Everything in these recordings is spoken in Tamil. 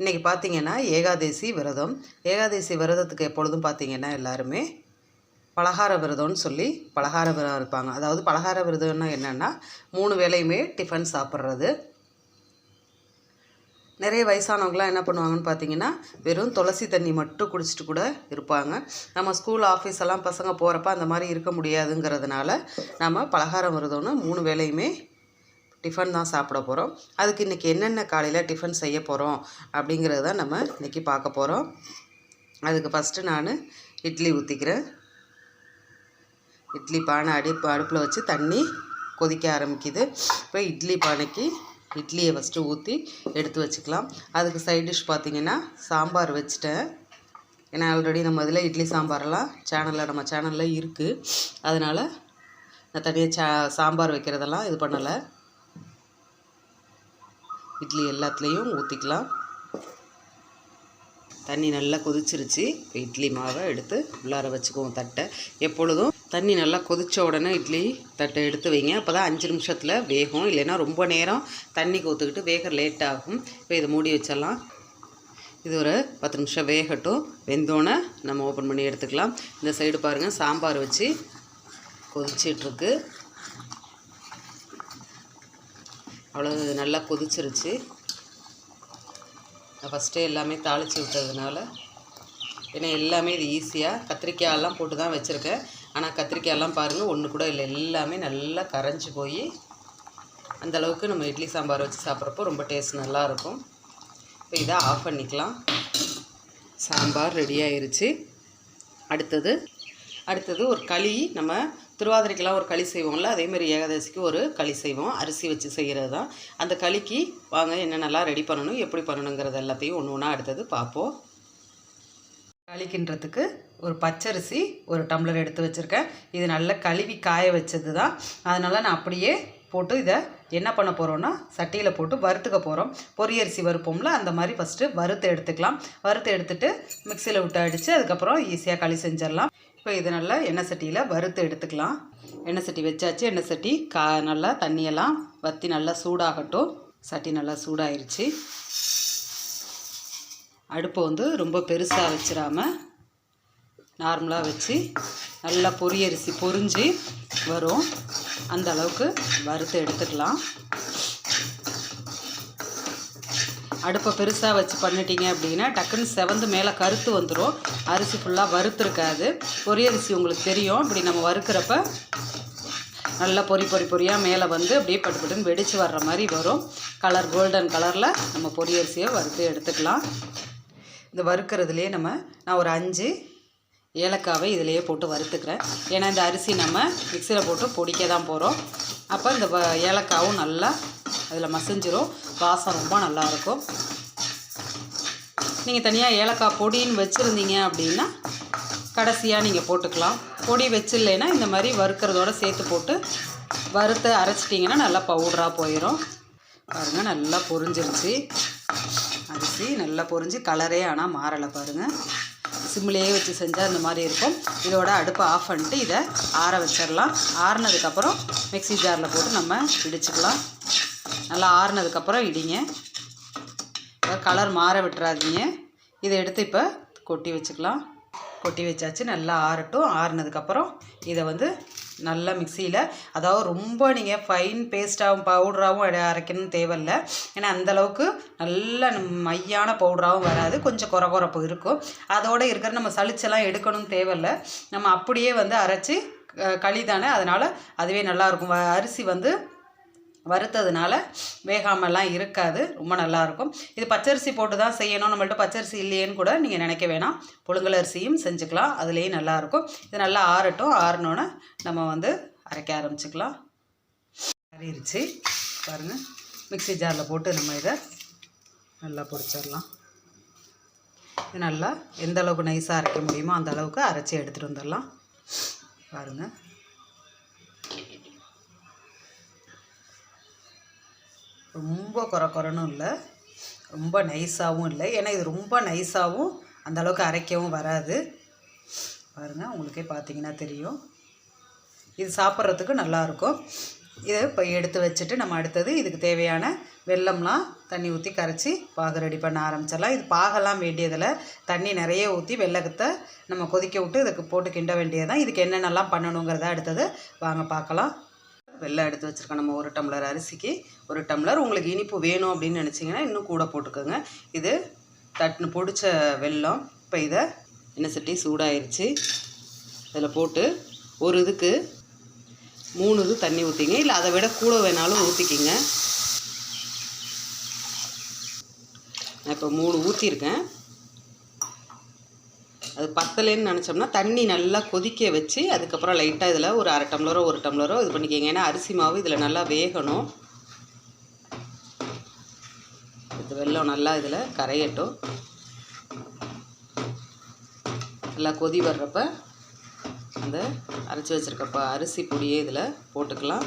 இன்றைக்கி பார்த்தீங்கன்னா ஏகாதேசி விரதம். ஏகாதேசி விரதத்துக்கு எப்பொழுதும் பார்த்தீங்கன்னா எல்லாருமே பலகார விரதம்னு சொல்லி பலகார விரதம் இருப்பாங்க. அதாவது பலகார விரதம்னா என்னென்னா மூணு வேலையுமே டிஃபன் சாப்பிட்றது. நிறைய வயசானவங்களாம் என்ன பண்ணுவாங்கன்னு பார்த்தீங்கன்னா வெறும் துளசி தண்ணி மட்டும் குடிச்சிட்டு கூட இருப்பாங்க. நம்ம ஸ்கூல் ஆஃபீஸ் எல்லாம் பசங்க போகிறப்ப அந்த மாதிரி இருக்க முடியாதுங்கிறதுனால நம்ம பலகாரம் விரதம்னு மூணு வேளையுமே டிஃபன் தான் சாப்பிட போகிறோம் அதுக்கு இன்றைக்கி என்னென்ன காலையில் டிஃபன் செய்ய போகிறோம் அப்படிங்கிறது தான் நம்ம இன்றைக்கி பார்க்க போகிறோம் அதுக்கு ஃபஸ்ட்டு நான் இட்லி ஊற்றிக்கிறேன் இட்லி பானை அடுப்பு அடுப்பில் வச்சு தண்ணி கொதிக்க ஆரம்பிக்குது. இப்போ இட்லி பானைக்கு இட்லியை ஃபஸ்ட்டு ஊற்றி எடுத்து வச்சுக்கலாம். அதுக்கு சைட் டிஷ் பார்த்திங்கன்னா சாம்பார் வச்சுட்டேன். ஏன்னா ஆல்ரெடி நம்ம இதில் இட்லி சாம்பாரெல்லாம் சேனலில் நம்ம சேனலில் இருக்குது அதனால் நான் தனியாக சா சாம்பார் வைக்கிறதெல்லாம் இது பண்ணலை. இட்லி எல்லாத்துலேயும் ஊற்றிக்கலாம் தண்ணி நல்லா கொதிச்சிருச்சு. இப்போ இட்லி மாவை எடுத்து உள்ளார வச்சுக்குவோம் தட்டை. எப்பொழுதும் தண்ணி நல்லா கொதித்த உடனே இட்லி தட்டை எடுத்து வைங்க. அப்போ தான் அஞ்சு நிமிஷத்தில் வேகும். இல்லைன்னா ரொம்ப நேரம் தண்ணி கொத்துக்கிட்டு வேக லேட் ஆகும். இப்போ இதை மூடி வச்சிடலாம். இது ஒரு பத்து நிமிஷம் வேகட்டும். வெந்தோன்னே நம்ம ஓப்பன் பண்ணி எடுத்துக்கலாம். இந்த சைடு பாருங்கள் சாம்பார் வச்சு கொதிச்சிட்ருக்கு. அவ்வளோ நல்லா கொதிச்சிருச்சு. நான் ஃபஸ்ட்டே எல்லாமே தாளித்து விட்டதுனால ஏன்னா எல்லாமே இது ஈஸியாக கத்திரிக்காயெல்லாம் போட்டு தான் வச்சுருக்கேன். ஆனால் கத்திரிக்காயெல்லாம் பாருங்கள் ஒன்று கூட இல்லை. எல்லாமே நல்லா கரைஞ்சி போய் அந்தளவுக்கு நம்ம இட்லி சாம்பார் வச்சு சாப்பிட்றப்போ ரொம்ப டேஸ்ட் நல்லாயிருக்கும் இப்போ இதை ஆஃப் பண்ணிக்கலாம். சாம்பார் ரெடி ஆயிருச்சு. அடுத்தது அடுத்தது ஒரு களி. நம்ம திருவாதிரைக்கெல்லாம் ஒரு களி செய்வோம்ல அதேமாதிரி ஏகாதசிக்கு ஒரு களி செய்வோம். அரிசி வச்சு செய்கிறது தான். அந்த களிக்கு வாங்க என்னென்னலாம் ரெடி பண்ணணும் எப்படி பண்ணணுங்கிறது எல்லாத்தையும் ஒன்று ஒன்றா அடுத்தது பார்ப்போம். களிக்கின்றதுக்கு ஒரு பச்சரிசி ஒரு டம்ளர் எடுத்து வச்சுருக்கேன். இது நல்லா கழுவி காய வச்சது தான் அதனால் நான் அப்படியே போட்டு இதை என்ன பண்ண போகிறோன்னா சட்டியில் போட்டு வறுத்துக்க போகிறோம் பொரியரிசி வறுப்போம்ல அந்த மாதிரி ஃபஸ்ட்டு வறுத்து எடுத்துக்கலாம். வறுத்து எடுத்துகிட்டு மிக்சியில் விட்டு அடித்து அதுக்கப்புறம் ஈஸியாக களி செஞ்சிடலாம். இப்போ இதை நல்லா எண்ணெய் சட்டியில் வறுத்து எடுத்துக்கலாம். எண்ணெய் சட்டி வச்சாச்சு. எண்ணெய் சட்டி கா நல்லா தண்ணியெல்லாம் வற்றி நல்லா சூடாகட்டும். சட்டி நல்லா சூடாயிருச்சு. அடுப்பை வந்து ரொம்ப பெருசாக வச்சிடாம நார்மலாக வச்சு நல்லா பொரியரிசி பொரிஞ்சு வரும். அந்த அளவுக்கு வறுத்து எடுத்துக்கலாம். அடுப்பை பெருசாக வச்சு பண்ணிட்டீங்க அப்படின்னா டக்குன்னு செவந்து மேலே கருத்து வந்துடும் அரிசி ஃபுல்லாக வறுத்துருக்காது. பொரியரிசி உங்களுக்கு தெரியும். இப்படி நம்ம வறுக்கிறப்ப நல்லா பொறி பொறி பொரியாக மேலே வந்து அப்படியே பட்டு பட்டுன்னு வெடித்து வர்ற மாதிரி வரும். கலர் கோல்டன் கலரில் நம்ம பொரியரிசியை வறுத்து எடுத்துக்கலாம். இந்த வறுக்கிறதுலேயே நம்ம நான் ஒரு அஞ்சு ஏலக்காவை இதிலையே போட்டு வறுத்துக்கிறேன். ஏன்னா இந்த அரிசி நம்ம மிக்சியில் போட்டு பொடிக்க தான் போகிறோம் அப்போ இந்த ஏலக்காவும் நல்லா அதில் மசிஞ்சிரும். வாசம் ரொம்ப நல்லாயிருக்கும் நீங்கள் தனியாக ஏலக்காய் பொடின்னு வச்சுருந்தீங்க அப்படின்னா கடைசியாக நீங்கள் போட்டுக்கலாம். பொடி வச்சில்லைன்னா இந்த மாதிரி வறுக்கிறதோட சேர்த்து போட்டு வறுத்து அரைச்சிட்டிங்கன்னா நல்லா பவுடராக போயிடும் பாருங்கள் நல்லா பொரிஞ்சிருச்சு. அரிசி நல்லா பொரிஞ்சு கலரே ஆனால் மாறலை பாருங்கள் சிம்லேயே வச்சு செஞ்சால் இந்த மாதிரி இருக்கும். இதோட அடுப்பை ஆஃப் பண்ணிட்டு இதை ஆற வச்சிடலாம். ஆறுனதுக்கப்புறம் மிக்சி ஜாரில் போட்டு நம்ம இடிச்சுக்கலாம். நல்லா ஆறுனதுக்கப்புறம் இடிங்க. கலர் மாற விட்டுறாதீங்க. இதை எடுத்து இப்போ கொட்டி வச்சுக்கலாம். கொட்டி வச்சாச்சு நல்லா ஆறட்டும். ஆறுனதுக்கப்புறம் இதை வந்து நல்லா மிக்சியில். அதாவது ரொம்ப நீங்கள் ஃபைன் பேஸ்ட்டாகவும் பவுடராகவும் அரைக்கணும்னு தேவையில்ல. ஏன்னா அந்தளவுக்கு நல்ல மையான பவுடராகவும் வராது. கொஞ்சம் குறகுறப்பு இருக்கும். அதோடு இருக்கிற நம்ம சளிச்செல்லாம் எடுக்கணும்னு தேவையில்ல. நம்ம அப்படியே வந்து அரைச்சி களி தானே அதனால் அதுவே நல்லாயிருக்கும் அரிசி வந்து வறுத்ததுனால வேகாமலாம் இருக்காது. ரொம்ப நல்லாயிருக்கும் இது பச்சரிசி போட்டு தான் செய்யணும். நம்மள்ட்ட பச்சரிசி இல்லையேன்னு கூட நீங்கள் நினைக்க வேணாம். புழுங்கலரிசியும் செஞ்சுக்கலாம். அதுலேயும் நல்லாயிருக்கும் இது நல்லா ஆறட்டும். ஆறினோன்னே நம்ம வந்து அரைக்க ஆரம்பிச்சுக்கலாம். அறியிருச்சு பாருங்கள் மிக்சி ஜாரில் போட்டு நம்ம இதை நல்லா பொடிச்சிடலாம் இது நல்லா எந்த அளவுக்கு நைஸாக அரைக்க முடியுமோ அந்த அளவுக்கு அரைச்சி எடுத்துகிட்டு வந்துடலாம். பாருங்கள் ரொம்ப குறை குறைனும் இல்லை. ரொம்ப நைஸாகவும் இல்லை. ஏன்னா இது ரொம்ப நைஸாகவும் அந்தளவுக்கு அரைக்கவும் வராது. பாருங்கள் உங்களுக்கே பார்த்தீங்கன்னா தெரியும். இது சாப்பிட்றதுக்கு நல்லாயிருக்கும் இதை இப்போ எடுத்து வச்சுட்டு நம்ம அடுத்தது இதுக்கு தேவையான வெல்லம்லாம் தண்ணி ஊற்றி கரைச்சி பாகு ரெடி பண்ண ஆரம்பிச்சிடலாம். இது பாகெல்லாம் வேண்டியதில் தண்ணி நிறைய ஊற்றி வெள்ளத்தை நம்ம கொதிக்க விட்டு இதுக்கு போட்டு கிண்ட வேண்டியது தான் இதுக்கு என்னென்னலாம் பண்ணணுங்கிறத அடுத்தது வாங்க பார்க்கலாம் வெள்ளம் எடுத்து வச்சுருக்கோம். நம்ம ஒரு டம்ளர் அரிசிக்கு ஒரு டம்ளர். உங்களுக்கு இனிப்பு வேணும் அப்படின்னு நினச்சிங்கன்னா இன்னும் கூட போட்டுக்கோங்க. இது தட்டுன்னு பொடிச்ச வெல்லம். இப்போ இதை எண்ணெய் சட்டி சூடாயிருச்சு. இதில் போட்டு ஒரு இதுக்கு மூணு இது தண்ணி ஊற்றிங்க இல்லை அதை விட கூட வேணாலும் ஊற்றிக்கிங்க நான் இப்போ மூணு ஊற்றிருக்கேன் அது பத்தலைன்னு நினச்சோம்னா தண்ணி நல்லா கொதிக்க வச்சு அதுக்கப்புறம் லைட்டாக இதில் ஒரு அரை டம்ளரோ ஒரு டம்ளரோ இது பண்ணிக்கோங்க. ஏன்னா அரிசி மாவு இதில் நல்லா வேகணும். இது வெல்லம் நல்லா இதில் கரையட்டும். நல்லா கொதி வர்றப்ப அந்த அரைச்சி வச்சுருக்கப்ப அரிசி பொடியே இதில் போட்டுக்கலாம்.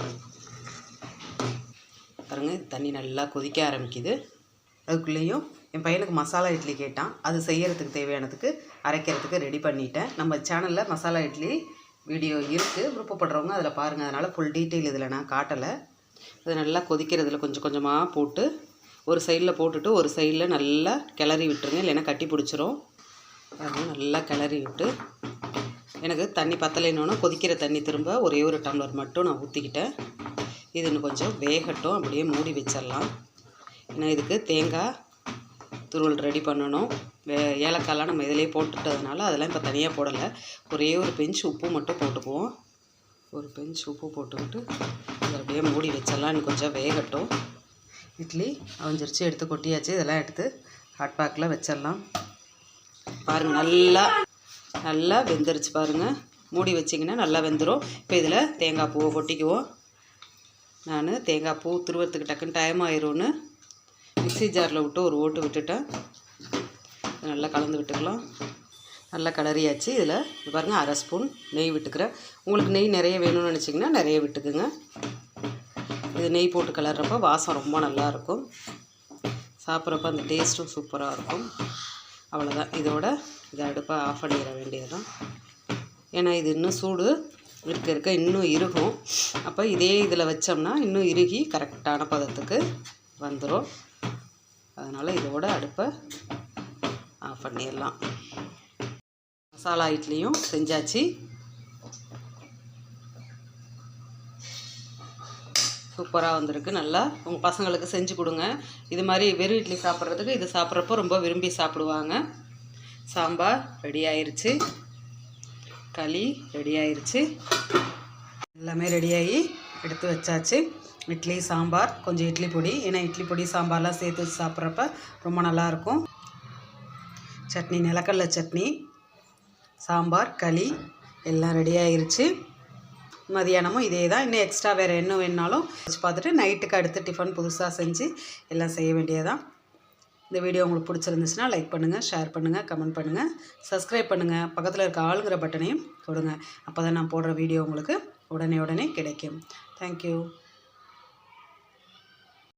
பாருங்கள் தண்ணி நல்லா கொதிக்க ஆரம்பிக்குது. அதுக்குள்ளேயும் என் பையனுக்கு மசாலா இட்லி கேட்டான். அது செய்யறதுக்கு தேவையானதுக்கு அரைக்கிறதுக்கு ரெடி பண்ணிட்டேன். நம்ம சேனலில் மசாலா இட்லி வீடியோ இருக்குது விருப்பப்படுறவங்க அதில் பாருங்கள் அதனால் ஃபுல் டீட்டெயில் இதில் நான் காட்டலை. இதை நல்லா கொதிக்கிறதுல கொஞ்சம் கொஞ்சமாக போட்டு ஒரு சைடில் போட்டுட்டு ஒரு சைடில் நல்லா கிளறி விட்டுருங்க. இல்லைன்னா கட்டி பிடிச்சிரும். அதனால் நல்லா கிளறி விட்டு எனக்கு தண்ணி பத்தலைன்னு கொதிக்கிற தண்ணி திரும்ப ஒரே ஒரு டம்ளர் மட்டும் நான் ஊற்றிக்கிட்டேன் இது இன்னும் கொஞ்சம் வேகட்டும். அப்படியே மூடி வச்சிடலாம். ஏன்னா இதுக்கு தேங்காய் துருவல் ரெடி பண்ணணும். வே ஏலக்காயெலாம் நம்ம இதிலே போட்டுட்டதுனால அதெல்லாம் இப்போ தனியாக போடலை. ஒரே ஒரு பெஞ்ச் உப்பு மட்டும் போட்டுக்குவோம். ஒரு பெஞ்ச் உப்பு போட்டுக்கிட்டு அதை அப்படியே மூடி வச்சிடலாம். கொஞ்சம் வேகட்டும். இட்லி அவஞ்சிருச்சு எடுத்து கொட்டியாச்சு. இதெல்லாம் எடுத்து ஹாட் பேக்கில் வச்சிடலாம். பாருங்கள் நல்லா நல்லா வெந்துருச்சு பாருங்கள் மூடி வச்சிங்கன்னா நல்லா வெந்துடும் இப்போ இதில் தேங்காய் பூவை கொட்டிக்குவோம். நான் தேங்காய் பூ துருவத்துக்கு டக்குன்னு டைம் ஆயிரும்னு மிக்சி ஜாரில் விட்டு ஒரு ஓட்டு விட்டுட்டேன். நல்லா கலந்து விட்டுக்கலாம். நல்லா கலரியாச்சு இதில் பாருங்கள் அரை ஸ்பூன் நெய் விட்டுக்கிறேன். உங்களுக்கு நெய் நிறைய வேணும்னு நினச்சிங்கன்னா நிறைய விட்டுக்குங்க. இது நெய் போட்டு கலர்றப்ப வாசம் ரொம்ப நல்லாயிருக்கும் சாப்பிட்றப்ப அந்த டேஸ்ட்டும் சூப்பராக இருக்கும். அவ்வளோதான் இதோட இதை அடுப்பை ஆஃப் பண்ணிட வேண்டியதுதான். ஏன்னா இது இன்னும் சூடு இருக்க இருக்க இன்னும் இறுகும். அப்போ இதே இதில் வச்சோம்னா இன்னும் இறுகி கரெக்டான பதத்துக்கு வந்துடும் அதனால் இதோட அடுப்பை ஆஃப் பண்ணிடலாம். மசாலா இட்லியும் செஞ்சாச்சு. சூப்பராக வந்திருக்கு. நல்லா உங்கள் பசங்களுக்கு செஞ்சு கொடுங்க. இது மாதிரி வெறும் இட்லி சாப்பிட்றதுக்கு இது சாப்பிட்றப்போ ரொம்ப விரும்பி சாப்பிடுவாங்க. சாம்பார் ரெடி ஆயிடுச்சு களி ரெடி ஆயிடுச்சு எல்லாமே ரெடியாகி எடுத்து வச்சாச்சு. இட்லி சாம்பார் கொஞ்சம் இட்லி பொடி. ஏன்னா இட்லி பொடி சாம்பார்லாம் சேர்த்து வச்சு சாப்பிட்றப்ப ரொம்ப நல்லாயிருக்கும். சட்னி நிலக்கடலை சட்னி சாம்பார் களி எல்லாம் ரெடி ஆயிருச்சு. மதியானமும் இதே தான். இன்னும் எக்ஸ்ட்ரா வேறு என்ன வேணுனாலும் வச்சு பார்த்துட்டு நைட்டுக்கு அடுத்து டிஃபன் புதுசாக செஞ்சு எல்லாம் செய்ய வேண்டியதான் இந்த வீடியோ உங்களுக்கு பிடிச்சிருந்துச்சுன்னா லைக் பண்ணுங்கள் ஷேர் பண்ணுங்கள் கமெண்ட் பண்ணுங்கள் சப்ஸ்கிரைப் பண்ணுங்கள் பக்கத்தில் இருக்க ஆளுங்கிற பட்டனையும் கொடுங்க அப்போ தான் நான் போடுற வீடியோ உங்களுக்கு உடனே உடனே கிடைக்கும். தேங்க்யூ